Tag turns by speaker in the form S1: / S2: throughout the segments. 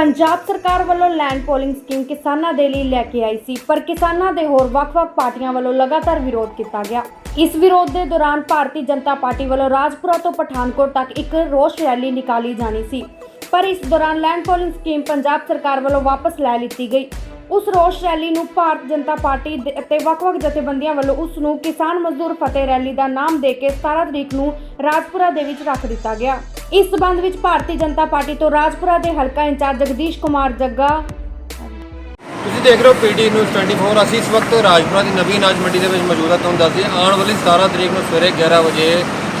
S1: ਪੰਜਾਬ ਸਰਕਾਰ ਵੱਲੋਂ land pooling scheme ਕਿਸਾਨਾਂ ਦੇ ਲਈ ਲੈ ਕੇ ਆਈ ਸੀ, ਪਰ ਕਿਸਾਨਾਂ ਦੇ ਹੋਰ ਵੱਖ-ਵੱਖ ਪਾਰਟੀਆਂ ਵੱਲੋਂ ਲਗਾਤਾਰ ਵਿਰੋਧ ਕੀਤਾ ਗਿਆ। ਇਸ ਵਿਰੋਧ ਦੇ ਦੌਰਾਨ ਭਾਰਤੀ ਜਨਤਾ ਪਾਰਟੀ ਵੱਲੋਂ ਰਾਜਪੁਰਾ ਤੋਂ ਪਠਾਨਕੋਟ ਤੱਕ ਇੱਕ ਰੋਸ ਰੈਲੀ ਨਿਕਾਲੀ ਜਾਣੀ ਸੀ। ਪਰ ਇਸ ਦੌਰਾਨ ਲੈਂਡ ਪੋਲਿੰਗ ਸਕੀਮ ਪੰਜਾਬ ਸਰਕਾਰ ਵੱਲੋਂ ਵਾਪਸ ਲੈ ਲਿੱਤੀ ਗਈ। ਉਸ ਰੋਸ ਰੈਲੀ ਨੂੰ ਭਾਰਤ ਜਨਤਾ ਪਾਰਟੀ ਅਤੇ ਵੱਖ-ਵੱਖ ਜਥੇਬੰਦੀਆਂ ਵੱਲੋਂ ਉਸ ਨੂੰ ਕਿਸਾਨ ਮਜ਼ਦੂਰ ਫਤਿਹ ਰੈਲੀ ਦਾ ਨਾਮ ਦੇ ਕੇ 17 ਤਰੀਕ ਨੂੰ ਰਾਜਪੁਰਾ ਦੇ ਵਿੱਚ ਰੱਖ ਦਿੱਤਾ ਗਿਆ। ਇਸ ਸਬੰਧ ਵਿੱਚ ਭਾਰਤੀ ਜਨਤਾ ਪਾਰਟੀ ਤੋਂ ਰਾਜਪੁਰਾ ਦੇ ਹਲਕਾ ਇੰਚਾਰਜ ਜਗਦੀਸ਼ ਕੁਮਾਰ ਜੱਗਾ।
S2: ਤੁਸੀਂ ਦੇਖ ਰਹੇ ਹੋ ਪੀਟੀ ਨਿਊਜ਼ 24 ਅਸੀਂ ਇਸ ਵਕਤ ਰਾਜਪੁਰਾ ਦੀ ਨਵੀਂ ਅਨਾਜ ਮੰਡੀ ਦੇ ਵਿੱਚ ਮੌਜੂਦ ਹਾਂ। ਤੁਹਾਨੂੰ ਦੱਸ ਦਈਏ ਆਉਣ ਵਾਲੀ 17 ਤਰੀਕ ਨੂੰ ਸਵੇਰੇ 11 ਵਜੇ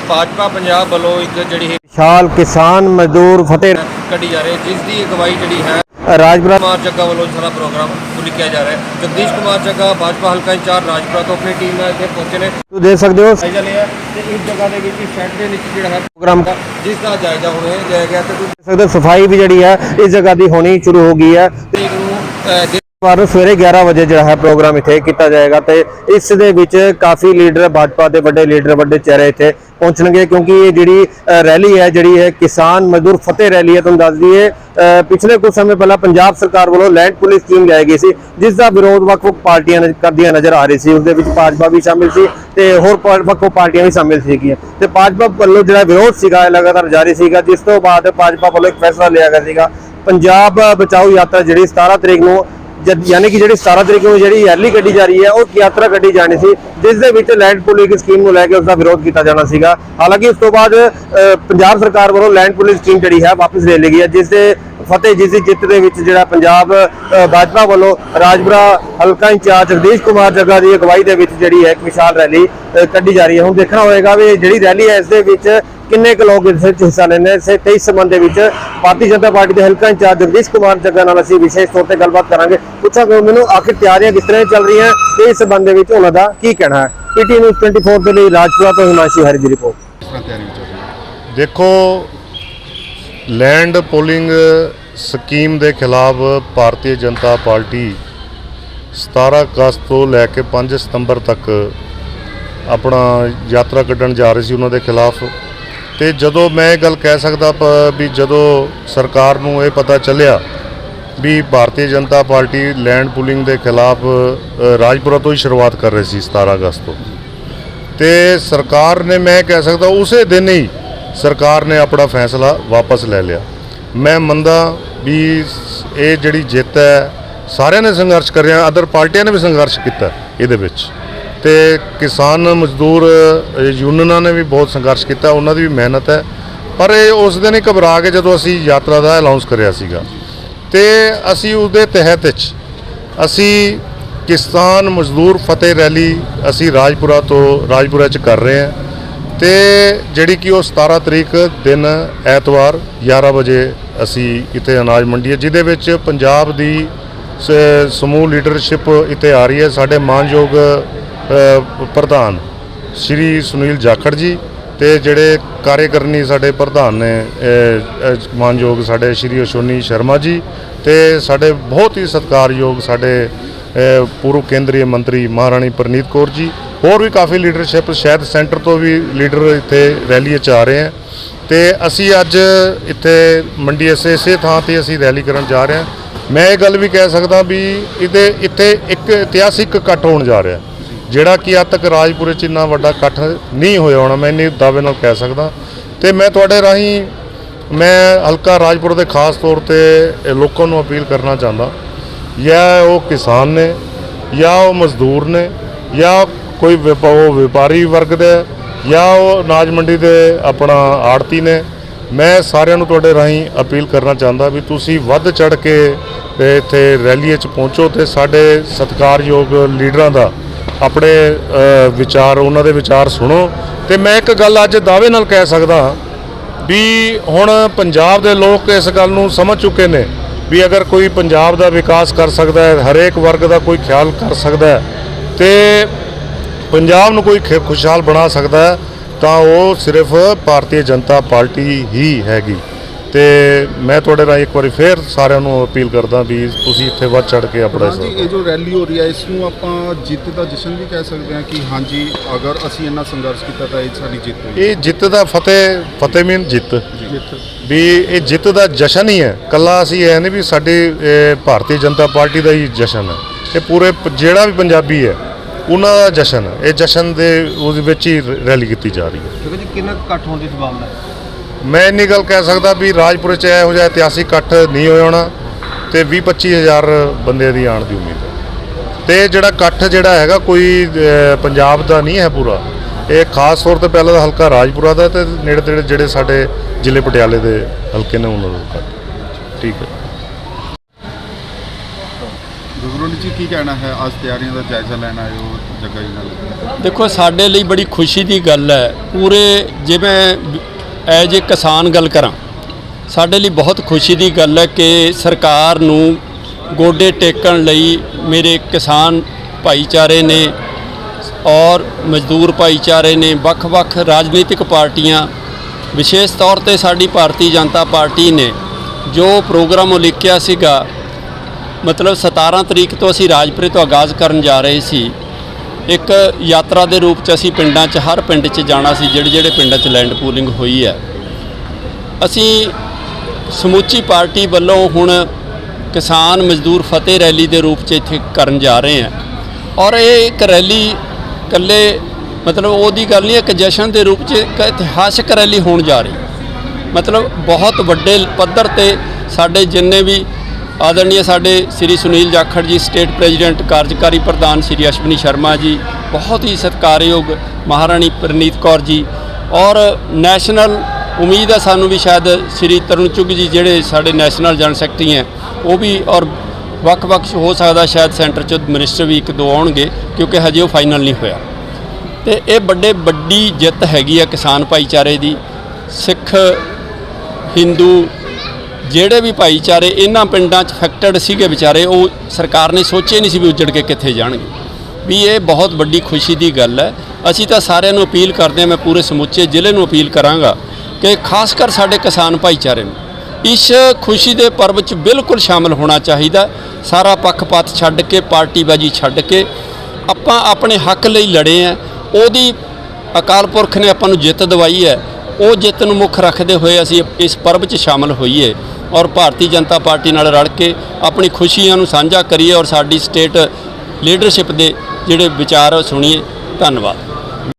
S2: ਭਾਜਪਾ ਪੰਜਾਬ ਵੱਲੋਂ ਇੱਕ ਜਿਹੜੀ
S3: ਵਿਸ਼ਾਲ ਕਿਸਾਨ ਮਜ਼ਦੂਰ ਫਤਿਹ
S2: ਕੱਢੀ ਜਾ ਰਹੀ ਹੈ ਜਿਸ ਦੀ ਅਗਵਾਈ ਜਿਹੜੀ ਹੈ
S3: ਰਾਜਪੁਰਾ
S2: ਕੁਮਾਰ ਜੱਗਾ ਵੱਲੋਂ ਸਾਰਾ ਪ੍ਰੋਗਰਾਮ ਉਲੀਕਿਆ ਜਾ ਰਿਹਾ ਹੈ। ਜਗਦੀਸ਼ ਕੁਮਾਰ ਜੱਗਾ ਭਾਜਪਾ ਹਲਕਾ ਇੰਚਾਰਜ ਰਾਜਪੁਰਾ ਤੋਂ ਆਪਣੀ ਟੀਮ ਨਾਲ ਇੱਥੇ ਪਹੁੰਚੇ ਨੇ।
S3: ਤੁਸੀਂ ਦੇਖ ਸਕਦੇ ਹੋ।
S2: ਜਾਇਜ਼ਾ ਲਿਆ ਤੇ ਇਸ ਜਗ੍ਹਾ ਦੇ ਵਿੱਚ ਸ਼ੈੱਡ ਦੇ ਵਿੱਚ ਜਿਹੜਾ ਹੈ
S3: ਪ੍ਰੋਗਰਾਮ ਦੇਖ
S2: ਜਿਸ ਦਾ ਜਾਇਜ਼ਾ ਹੁਣੇ ਲਿਆ ਗਿਆ ਤੇ ਤੁਸੀਂ
S3: ਸਕਦੇ ਹੋ ਸਫ਼ਾਈ ਵੀ ਜਿਹੜੀ ਹੈ ਇਸ ਜਗ੍ਹਾ ਦੀ ਹੋਣੀ ਸ਼ੁਰੂ ਹੋ ਗਈ ਹੈ।
S2: ਤਰੀਕ ਨੂੰ ਦਿਨ
S3: ਵਾਰ ਨੂੰ ਸਵੇਰੇ 11 ਵਜੇ ਜਿਹੜਾ ਹੈ ਪ੍ਰੋਗਰਾਮ ਇੱਥੇ ਕੀਤਾ ਜਾਏਗਾ ਤੇ ਇਸ ਦੇ ਵਿੱਚ ਕਾਫੀ ਲੀਡਰ ਭਾਜਪਾ ਦੇ ਵੱਡੇ ਲੀਡਰ, ਵੱਡੇ ਚਿਹਰੇ ਇੱਥੇ ਪਹੁੰਚਣਗੇ ਕਿਉਂਕਿ ਇਹ ਜਿਹੜੀ ਰੈਲੀ ਹੈ, ਜਿਹੜੀ ਹੈ ਕਿਸਾਨ ਮਜ਼ਦੂਰ ਫਤਿਹ ਰੈਲੀ ਹੈ, ਤੁਹਾਨੂੰ ਦੱਸ ਦਈਏ ਪਿਛਲੇ ਕੁਝ ਸਮੇਂ ਪਹਿਲਾਂ ਪੰਜਾਬ ਸਰਕਾਰ ਵੱਲੋਂ ਲੈਂਡ ਪੁਲਿਸ ਸਕੀਮ ਲਿਆਈ ਗਈ ਸੀ, ਜਿਸ ਦਾ ਵਿਰੋਧ ਵੱਖ-ਵੱਖ ਪਾਰਟੀਆਂ ਕਰਦੀਆਂ ਨਜ਼ਰ ਆ ਰਹੀ ਸੀ ਉਸ ਦੇ ਵਿੱਚ ਭਾਜਪਾ ਵੀ ਸ਼ਾਮਿਲ ਸੀ ਤੇ ਹੋਰ ਵੱਖ-ਵੱਖ ਪਾਰਟੀਆਂ ਵੀ ਸ਼ਾਮਿਲ ਸੀਗੀਆਂ ਤੇ ਭਾਜਪਾ ਵੱਲੋਂ ਜਿਹੜਾ ਵਿਰੋਧ ਸੀਗਾ ਲਗਾਤਾਰ ਜਾਰੀ ਸੀਗਾ, ਜਿਸ ਤੋਂ ਬਾਅਦ ਭਾਜਪਾ ਵੱਲੋਂ ਇੱਕ ਫੈਸਲਾ ਲਿਆ ਗਿਆ ਸੀਗਾ। ਪੰਜਾਬ ਬਚਾਓ ਯਾਤਰਾ ਜਿਹੜੀ 17 ਤਰੀਕ ਨੂੰ ਯਾਨੀ ਕਿ ਜਿਹੜੀ 17 ਤਰੀਕ ਨੂੰ ਜਿਹੜੀ ਰੈਲੀ ਕੱਢੀ ਜਾ ਰਹੀ ਹੈ, ਉਹ ਯਾਤਰਾ ਕੱਢੀ ਜਾਣੀ ਸੀ, ਜਿਸ ਦੇ ਵਿੱਚ ਲੈਂਡ ਪੁਲਿੰਗ ਸਕੀਮ ਨੂੰ ਲੈ ਕੇ ਉਸ ਦਾ ਵਿਰੋਧ ਕੀਤਾ ਜਾਣਾ ਸੀਗਾ। ਹਾਲਾਂਕਿ ਉਸ ਤੋਂ ਬਾਅਦ ਪੰਜਾਬ ਸਰਕਾਰ ਵੱਲੋਂ ਲੈਂਡ ਪੁਲਿੰਗ ਸਕੀਮ ਜਿਹੜੀ ਹੈ, ਵਾਪਸ ਲੈ ਲਈ ਗਈ ਹੈ, ਜਿਸ ਦੇ ਫਤਿਹ, ਜਿਸ ਦੀ ਜਿੱਤ ਦੇ ਵਿੱਚ ਜਿਹੜਾ ਪੰਜਾਬ ਭਾਜਪਾ ਵੱਲੋਂ ਰਾਜਪੁਰਾ ਹਲਕਾ ਇੰਚਾਰਜ ਜਗਦੀਸ਼ ਕੁਮਾਰ ਜੱਗਾ ਦੀ ਅਗਵਾਈ ਦੇ ਵਿੱਚ ਜਿਹੜੀ ਹੈ, ਇੱਕ ਵਿਸ਼ਾਲ ਰੈਲੀ ਕੱਢੀ ਜਾ ਰਹੀ ਹੈ। ਹੁਣ ਦੇਖਣਾ ਹੋਏਗਾ ਵੀ ਜਿਹੜੀ ਰੈਲੀ ਹੈ, ਇਸ ਦੇ ਵਿੱਚ ਕਿੰਨੇ ਕੁ ਲੋਕ ਇਸ ਵਿੱਚ ਹਿੱਸਾ ਲੈਂਦੇ ਨੇ? ਇਸੇ 23 ਸੰਬੰਧ ਦੇ ਵਿੱਚ ਭਾਰਤੀ ਜਨਤਾ ਪਾਰਟੀ ਦੇ ਹਲਕਾ ਇੰਚਾਰਜ ਜਗਦੀਸ਼ ਕੁਮਾਰ ਜੱਗਾ ਨਾਲ ਅਸੀਂ ਵਿਸ਼ੇਸ਼ ਤੌਰ ਤੇ ਗੱਲਬਾਤ ਕਰਾਂਗੇ। ਪੁੱਛਾਂਗੇ ਮੈਨੂੰ ਆਖਿਰ ਤਿਆਰੀਆਂ ਕਿਸ ਤਰ੍ਹਾਂ ਚੱਲ ਰਹੀਆਂ? ਤੇ ਇਸ ਸੰਬੰਧ ਦੇ ਵਿੱਚ ਉਹਨਾਂ ਦਾ ਕੀ ਕਹਿਣਾ ਹੈ? ਪੀਟੀ ਨਿਊਜ਼ 24 ਦੇ ਲਈ ਰਾਜਪੁਰਾ ਤੋਂ ਹਿਮਾਂਸ਼ੀ ਹਰੀ ਦੀ ਰਿਪੋਰਟ।
S4: ਦੇਖੋ ਲੈਂਡ ਪੋਲਿੰਗ ਸਕੀਮ ਦੇ ਖਿਲਾਫ ਭਾਰਤੀ ਜਨਤਾ ਪਾਰਟੀ 17 ਅਗਸਤ ਤੋਂ ਲੈ ਕੇ 5 ਸਤੰਬਰ ਤੱਕ ਆਪਣਾ ਯਾਤਰਾ ਕੱਢਣ ਜਾ ਰਹੇ ਸੀ। ਉਹਨਾਂ ਦੇ ਖਿਲਾਫ ਤੇ ਜਦੋਂ ਮੈਂ ਇਹ ਗੱਲ ਕਹਿ ਸਕਦਾ ਪ- ਵੀ ਜਦੋਂ ਸਰਕਾਰ ਨੂੰ ਇਹ ਪਤਾ ਚੱਲਿਆ ਵੀ Bharatiya Janata party land pooling ਦੇ ਖਿਲਾਫ ਰਾਜਪੁਰਾ ਤੋਂ ਹੀ ਸ਼ੁਰੂਆਤ ਕਰ ਰਹੀ ਸੀ 17 ਅਗਸਤ ਤੋਂ। ਤੇ ਸਰਕਾਰ ਨੇ ਮੈਂ ਕਹਿ ਸਕਦਾ ਉਸੇ ਦਿਨ ਹੀ ਸਰਕਾਰ ਨੇ ਆਪਣਾ ਫੈਸਲਾ ਵਾਪਸ ਲੈ ਲਿਆ। ਮੈਂ ਮੰਨਦਾ ਵੀ ਇਹ ਜਿਹੜੀ ਜਿੱਤ ਹੈ, ਸਾਰਿਆਂ ਨੇ ਸੰਘਰਸ਼ ਕਰਿਆ, ਅਦਰ ਪਾਰਟੀਆਂ ਨੇ ਵੀ ਸੰਘਰਸ਼ ਕੀਤਾ ਇਹਦੇ ਵਿੱਚ। ਤੇ ਕਿਸਾਨ ਮਜ਼ਦੂਰ ਯੂਨੀਅਨਾਂ ਨੇ ਵੀ ਬਹੁਤ ਸੰਘਰਸ਼ ਕੀਤਾ, ਉਹਨਾਂ ਦੀ ਵੀ ਮਿਹਨਤ ਹੈ। ਪਰ ਇਹ ਉਸ ਦਿਨ ਹੀ ਘਬਰਾ ਕੇ ਜਦੋਂ ਅਸੀਂ ਯਾਤਰਾ ਦਾ ਐਲਾਉਂਸ ਕਰਿਆ ਸੀਗਾ। ਤੇ ਅਸੀਂ ਉਹਦੇ ਤਹਿਤ ਵਿੱਚ ਅਸੀਂ ਕਿਸਾਨ ਮਜ਼ਦੂਰ ਫਤਿਹ ਰੈਲੀ ਅਸੀਂ ਰਾਜਪੁਰਾ ਤੋਂ ਰਾਜਪੁਰਾ ਚ ਕਰ ਰਹੇ ਹਾਂ। ਤੇ ਜਿਹੜੀ ਕਿ ਉਹ 17 ਤਰੀਕ ਦਿਨ ਐਤਵਾਰ 11 ਵਜੇ ਅਸੀਂ ਇੱਥੇ ਅਨਾਜ ਮੰਡੀ ਹੈ, ਜਿਹਦੇ ਵਿੱਚ ਪੰਜਾਬ ਦੀ ਸ- ਸਮੂਹ ਲੀਡਰਸ਼ਿਪ ਇੱਥੇ ਆ ਰਹੀ ਹੈ। ਸਾਡੇ ਮਾਨਯੋਗ ਪ੍ਰਧਾਨ ਸ਼੍ਰੀ ਸੁਨੀਲ ਜਾਖੜ ਜੀ ਤੇ ਜਿਹੜੇ ਕਾਰਜਕਰਨੀ ਸਾਡੇ ਪ੍ਰਧਾਨ ਨੇ ਮਾਨਯੋਗ ਸਾਡੇ ਸ਼੍ਰੀ ਅਸ਼ੋਨੀ ਸ਼ਰਮਾ ਜੀ ਤੇ ਸਾਡੇ ਬਹੁਤ ਹੀ ਸਤਿਕਾਰਯੋਗ ਸਾਡੇ ਅ, ਪੂਰਵ ਕੇਂਦਰੀ ਮੰਤਰੀ ਮਹਾਰਾਣੀ ਪ੍ਰਨੀਤ ਕੌਰ ਜੀ ਹੋਰ ਵੀ ਕਾਫੀ ਲੀਡਰਸ਼ਿਪ ਸ਼ਾਇਦ ਸੈਂਟਰ ਤੋਂ ਵੀ ਲੀਡਰ ਇੱਥੇ ਰੈਲੀ 'ਚ ਆ ਰਹੇ ਆ ਤੇ ਅਸੀਂ ਅੱਜ ਇੱਥੇ ਮੰਡੀ ਇਸੇ ਇਸੇ ਥਾਂ ਤੇ ਅਸੀਂ ਰੈਲੀ ਕਰਨ ਜਾ ਰਹੇ ਹਾਂ। ਮੈਂ ਇਹ ਗੱਲ ਵੀ ਕਹਿ ਸਕਦਾ ਵੀ ਇਹਦੇ ਇੱਥੇ ਇੱਕ ਇਤਿਹਾਸਿਕ ਇਕੱਠ ਹੋਣ ਜਾ ਰਿਹਾ ਜਿਹੜਾ ਕਿ ਅੱਜ ਤੱਕ ਰਾਜਪੁਰੇ 'ਚ ਇੰਨਾ ਵੱਡਾ ਇਕੱਠ ਨਹੀਂ ਹੋਇਆ ਹੋਣਾ, ਮੈਂ ਇੰਨੇ ਦਾਅਵੇ ਨਾਲ ਕਹਿ ਸਕਦਾ। ਤੇ ਮੈਂ ਤੁਹਾਡੇ ਰਾਹੀਂ, ਮੈਂ ਹਲਕਾ ਰਾਜਪੁਰ ਦੇ ਖਾਸ ਤੌਰ ਤੇ ਲੋਕਾਂ ਨੂੰ ਅਪੀਲ ਕਰਨਾ ਚਾਹੁੰਦਾ, ਜਾਂ ਉਹ ਕਿਸਾਨ ਨੇ, ਜਾਂ ਉਹ ਮਜ਼ਦੂਰ ਨੇ, ਜਾਂ ਕੋਈ ਵਿਪ- ਉਹ ਵਪਾਰੀ ਵਰਗ ਦੇ, ਜਾਂ ਉਹ ਅਨਾਜ ਮੰਡੀ ਦੇ ਆਪਣਾ ਆੜਤੀ ਨੇ, ਮੈਂ ਸਾਰਿਆਂ ਨੂੰ ਤੁਹਾਡੇ ਰਾਹੀਂ ਅਪੀਲ ਕਰਨਾ ਚਾਹੁੰਦਾ ਵੀ ਤੁਸੀਂ ਵੱਧ ਚੜ ਕੇ ਤੇ ਇੱਥੇ ਰੈਲੀ 'ਚ ਪਹੁੰਚੋ ਤੇ ਸਾਡੇ ਸਤਿਕਾਰਯੋਗ ਲੀਡਰਾਂ ਦਾ ਆਪਣੇ ਵਿਚਾਰ, ਉਹਨਾਂ ਦੇ ਵਿਚਾਰ ਸੁਣੋ। ਤੇ ਮੈਂ ਇੱਕ ਗੱਲ ਅੱਜ ਦਾਅਵੇ ਨਾਲ ਕਹਿ ਸਕਦਾ ਵੀ ਹੁਣ ਪੰਜਾਬ ਦੇ ਲੋਕ ਇਸ ਗੱਲ ਨੂੰ ਸਮਝ ਚੁੱਕੇ ਨੇ ਵੀ ਅਗਰ ਕੋਈ ਪੰਜਾਬ ਦਾ ਵਿਕਾਸ ਕਰ ਸਕਦਾ ਹੈ, ਹਰੇਕ ਵਰਗ ਦਾ ਕੋਈ ਖਿਆਲ ਕਰ ਸਕਦਾ ਹੈ, ਤੇ ਪੰਜਾਬ ਨੂੰ ਕੋਈ ਖੇ- ਖੁਸ਼ਹਾਲ ਬਣਾ ਸਕਦਾ ਹੈ, ਤਾਂ ਉਹ ਸਿਰਫ ਭਾਰਤੀ ਜਨਤਾ ਪਾਰਟੀ ਹੀ ਹੈਗੀ। ਤੇ ਮੈਂ ਤੁਹਾਡੇ ਰਾਹੀਂ ਇੱਕ ਵਾਰੀ ਫੇਰ ਸਾਰਿਆਂ ਨੂੰ ਅਪੀਲ ਕਰਦਾ ਵੀ ਤੁਸੀਂ ਇੱਥੇ ਵੱਧ ਚੜ ਕੇ ਆਪਣਾ
S5: ਹਾਂਜੀ
S4: ਹਿੱਸਾ
S5: ਇਹ ਜੋ ਰੈਲੀ ਹੋ ਰਹੀ ਹੈ ਇਸ ਨੂੰ ਆਪਾਂ ਜਿੱਤ ਦਾ ਜਸ਼ਨ ਵੀ ਕਹਿ ਸਕਦੇ ਹਾਂ ਕਿ ਹਾਂਜੀ ਅਗਰ ਅਸੀਂ ਇੰਨਾ ਸੰਘਰਸ਼ ਕੀਤਾ ਤਾਂ ਇਹ ਸਾਡੀ ਜਿੱਤ ਹੋਈ।
S4: ਇਹ ਜਿੱਤ ਦਾ ਫਤਿਹ ਫਤਿਹ ਮੀਨ ਜਿੱਤ। ਵੀ ਇਹ ਜਿੱਤ ਦਾ ਜਸ਼ਨ ਹੀ ਹੈ। ਕੱਲਾ ਅਸੀਂ ਇਹ ਨਹੀਂ ਵੀ ਸਾਡੇ ਭਾਰਤੀ ਜਨਤਾ ਪਾਰਟੀ ਦਾ ਹੀ ਜਸ਼ਨ ਹੈ। ਇਹ ਪੂਰੇ ਜਿਹੜਾ ਵੀ ਪੰਜਾਬੀ ਹੈ ਉਹਨਾਂ ਦਾ ਜਸ਼ਨ ਹੈ। ਇਹ ਜਸ਼ਨ ਦੇ ਉਹਦੇ ਵਿੱਚ ਹੀ ਰੈਲੀ ਕੀਤੀ ਜਾ ਰਹੀ ਹੈ।
S2: ਕਿੰਨਾ ਇਕੱਠ ਹੋਣ ਦੀ ਸੰਭਾਵਨਾ ਹੈ?
S4: ਮੈਂ ਇੰਨੀ ਗੱਲ ਕਹਿ ਸਕਦਾ ਵੀ ਰਾਜਪੁਰ ਚ ਇਹੋ ਜਿਹਾ ਇਤਿਹਾਸਿਕ ਇਕੱਠ ਨਹੀਂ ਹੋਇਆ ਹੋਣਾ ਤੇ 20 25000 ਬੰਦੇ ਦੀ ਆਉਣ ਦੀ ਉਮੀਦ ਹੈ। ਤੇ ਜਿਹੜਾ ਇਕੱਠ ਜਿਹੜਾ ਹੈਗਾ ਕੋਈ ਪੰਜਾਬ ਦਾ ਨਹੀਂ ਹੈ ਪੂਰਾ। ਇਹ ਖਾਸ ਤੌਰ ਤੇ ਪਹਿਲਾਂ ਦਾ ਹਲਕਾ ਰਾਜਪੁਰਾ ਦਾ ਤੇ ਨੇੜੇ ਤੇੜੇ ਜਿਹੜੇ ਸਾਡੇ ਜ਼ਿਲ੍ਹੇ ਪਟਿਆਲੇ ਦੇ ਹਲਕੇ ਨੇ ਉਹਨਾਂ ਦਾ ਇਕੱਠ। ਠੀਕ ਹੈ।
S5: ਗੁਰੂਨ ਜੀ ਕੀ ਕਹਿਣਾ ਹੈ? ਅੱਜ ਤਿਆਰੀਆਂ ਦਾ ਜਾਇਜ਼ਾ ਲੈਣ ਆਏ ਹੋ ਨਾਲ।
S6: ਦੇਖੋ ਸਾਡੇ ਲਈ ਬੜੀ ਖੁਸ਼ੀ ਦੀ ਗੱਲ ਹੈ। ਪੂਰੇ ਜਿਵੇਂ ਐਜ ਏ ਕਿਸਾਨ ਗੱਲ ਕਰਾਂ, ਸਾਡੇ ਲਈ ਬਹੁਤ ਖੁਸ਼ੀ ਦੀ ਗੱਲ ਹੈ ਕਿ ਸਰਕਾਰ ਨੂੰ ਗੋਡੇ ਟੇਕਣ ਲਈ ਮੇਰੇ ਕਿਸਾਨ ਭਾਈਚਾਰੇ ਨੇ ਔਰ ਮਜ਼ਦੂਰ ਭਾਈਚਾਰੇ ਨੇ ਵੱਖ-ਵੱਖ ਰਾਜਨੀਤਿਕ ਪਾਰਟੀਆਂ, ਵਿਸ਼ੇਸ਼ ਤੌਰ ਤੇ ਸਾਡੀ ਭਾਰਤੀ ਜਨਤਾ ਪਾਰਟੀ ਨੇ ਜੋ ਪ੍ਰੋਗਰਾਮ ਉਲੀਕਿਆ ਸੀਗਾ, ਮਤਲਬ 17 ਤਰੀਕ ਤੋਂ ਅਸੀਂ ਰਾਜਪੁਰੇ ਤੋਂ ਆਗਾਜ਼ ਕਰਨ ਜਾ ਰਹੇ ਸੀ ਇੱਕ ਯਾਤਰਾ ਦੇ ਰੂਪ 'ਚ ਅਸੀਂ ਪਿੰਡਾਂ 'ਚ, ਹਰ ਪਿੰਡ 'ਚ ਜਾਣਾ ਸੀ, ਜਿਹੜੇ ਜਿਹੜੇ ਪਿੰਡਾਂ 'ਚ ਲੈਂਡ ਪੂਲਿੰਗ ਹੋਈ ਹੈ। ਅਸੀਂ ਸਮੁੱਚੀ ਪਾਰਟੀ ਵੱਲੋਂ ਹੁਣ ਕਿਸਾਨ ਮਜ਼ਦੂਰ ਫਤਿਹ ਰੈਲੀ ਦੇ ਰੂਪ 'ਚ ਇੱਥੇ ਕਰਨ ਜਾ ਰਹੇ ਹਾਂ। ਔਰ ਇਹ ਇੱਕ ਰੈਲੀ ਇਕੱਲੇ, ਮਤਲਬ ਉਹਦੀ ਗੱਲ ਨਹੀਂ, ਇੱਕ ਜਸ਼ਨ ਦੇ ਰੂਪ 'ਚ ਇੱਕ ਇਤਿਹਾਸਕ ਰੈਲੀ ਹੋਣ ਜਾ ਰਹੀ। ਮਤਲਬ ਬਹੁਤ ਵੱਡੇ ਪੱਧਰ ਤੇ ਸਾਡੇ ਜਿੰਨੇ ਵੀ ਆਦਰਣੀय ਸਾਡੇ ਸ੍ਰੀ ਸੁਨੀਲ ਜਾਖੜ ਜੀ, ਸਟੇਟ ਪ੍ਰੈਜ਼ੀਡੈਂਟ, ਕਾਰਜਕਾਰੀ ਪ੍ਰਧਾਨ ਸ੍ਰੀ ਅਸ਼ਵਨੀ ਸ਼ਰਮਾ ਜੀ, ਬਹੁਤ ਹੀ ਸਤਿਕਾਰਯੋਗ ਮਹਾਰਾਣੀ ਪ੍ਰਨੀਤ ਕੌਰ ਜੀ ਔਰ ਨੈਸ਼ਨਲ, ਉਮੀਦ ਹੈ ਸਾਨੂੰ ਵੀ ਸ਼ਾਇਦ ਸ੍ਰੀ ਤਰੁਣ ਚੁੱਗ ਜੀ ਜਿਹੜੇ ਸਾਡੇ ਨੈਸ਼ਨਲ ਜਨ ਸੈਕਟਰੀ ਹੈ, ਉਹ ਵੀ ਔਰ ਵੱਖ-ਵੱਖ ਹੋ ਸਕਦਾ ਸ਼ਾਇਦ ਸੈਂਟਰ ਚ ਮਿਨਿਸਟਰ ਵੀ ਇੱਕ ਦੋ ਆਉਣਗੇ ਕਿਉਂਕਿ ਹਜੇ ਉਹ ਫਾਈਨਲ ਨਹੀਂ ਹੋਇਆ। ਤੇ ਇਹ ਵੱਡੇ, ਵੱਡੀ ਜਿੱਤ ਹੈਗੀ ਆ ਕਿਸਾਨ ਭਾਈਚਾਰੇ ਦੀ, ਸਿੱਖ, ਹਿੰਦੂ ਜਿਹੜੇ ਵੀ ਭਾਈਚਾਰੇ ਇਹਨਾਂ ਪਿੰਡਾਂ 'ਚ ਫੈਕਟਡ ਸੀਗੇ ਵਿਚਾਰੇ, ਉਹ ਸਰਕਾਰ ਨੇ ਸੋਚੇ ਨਹੀਂ ਸੀ ਵੀ ਉੱਜੜ ਕੇ ਕਿੱਥੇ ਜਾਣਗੇ। ਵੀ ਇਹ ਬਹੁਤ ਵੱਡੀ ਖੁਸ਼ੀ ਦੀ ਗੱਲ ਹੈ। ਅਸੀਂ ਤਾਂ ਸਾਰਿਆਂ ਨੂੰ ਅਪੀਲ ਕਰਦੇ ਹਾਂ, ਮੈਂ ਪੂਰੇ ਸਮੁੱਚੇ ਜ਼ਿਲ੍ਹੇ ਨੂੰ ਅਪੀਲ ਕਰਾਂਗਾ ਕਿ ਖਾਸ ਕਰ ਸਾਡੇ ਕਿਸਾਨ ਭਾਈਚਾਰੇ ਨੂੰ ਇਸ ਖੁਸ਼ੀ ਦੇ ਪਰਬ 'ਚ ਬਿਲਕੁਲ ਸ਼ਾਮਲ ਹੋਣਾ ਚਾਹੀਦਾ। ਸਾਰਾ ਪੱਖਪਾਤ ਛੱਡ ਕੇ ਪਾਰਟੀਬਾਜੀ ਛੱਡ ਕੇ ਆਪਾਂ ਆਪਣੇ ਹੱਕ ਲਈ ਲੜੇ ਆ ਉਹਦੀ ਅਕਾਲ ਪੁਰਖ ਨੇ ਆਪਾਂ ਨੂੰ ਜਿੱਤ ਦਵਾਈ ਹੈ। ਉਹ ਜਿੱਤ ਨੂੰ ਮੁੱਖ ਰੱਖਦੇ ਹੋਏ ਅਸੀਂ ਇਸ ਪਰਬ 'ਚ ਸ਼ਾਮਲ ਹੋਈਏ। ਔਰ ਭਾਰਤੀ ਜਨਤਾ ਪਾਰਟੀ ਨਾਲ ਰਲ ਕੇ ਆਪਣੀ ਖੁਸ਼ੀਆਂ ਨੂੰ ਸਾਂਝਾ ਕਰੀਏ ਔਰ ਸਾਡੀ ਸਟੇਟ ਲੀਡਰਸ਼ਿਪ ਦੇ ਜਿਹੜੇ ਵਿਚਾਰ ਉਹ ਸੁਣੀਏ। ਧੰਨਵਾਦ।